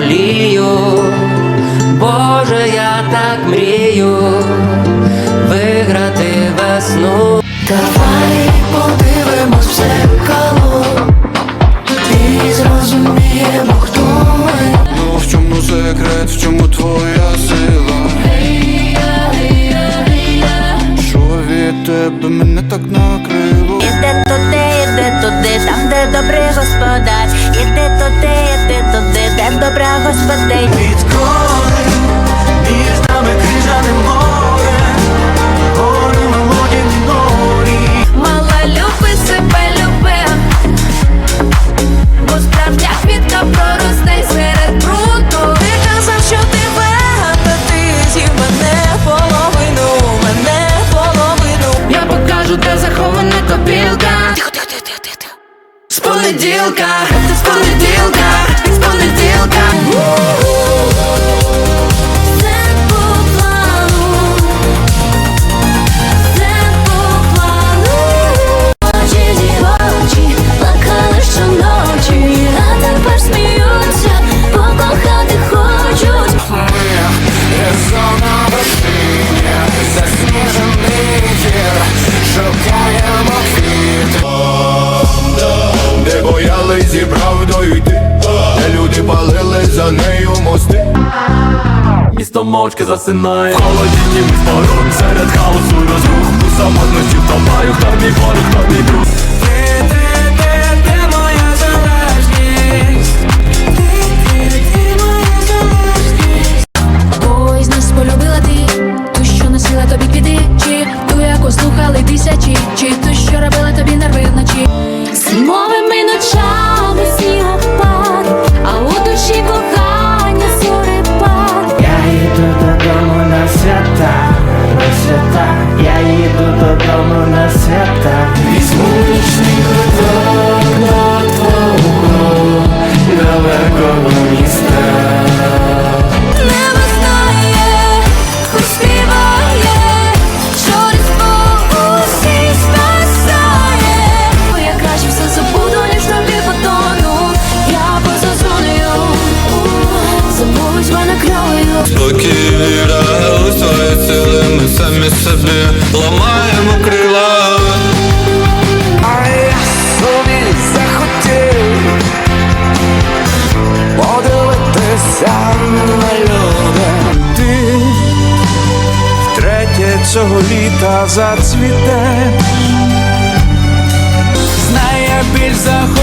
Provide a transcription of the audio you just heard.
волію, Боже, я так мрію, виграти весну. Давай подивимось все зеркало і зрозуміємо, хто ми. Ну в чому секрет, в чому твоя сила? Hey. Що від тебе мене так накрило? Іде туди, іде туди, там де добрий господь. but they З понеділка, з понеділка, з понеділка. Де зі правдою йти, де люди палили за нею мости. Місто мовчки засинає. Холодінні ми спорон серед хаосу і розрух У самотності втопаю, хто мій ворог, я їду додому на свята. Візьму нічний квиток до твого далекого міста. Небо знає, хоч співає, що різдво усіх спасає. Я краще все забуду, ніж тобі потону. Я поза зоною, забудь мене кров'ю. Спокій цього літа зацвітеш, знає біль захоплення.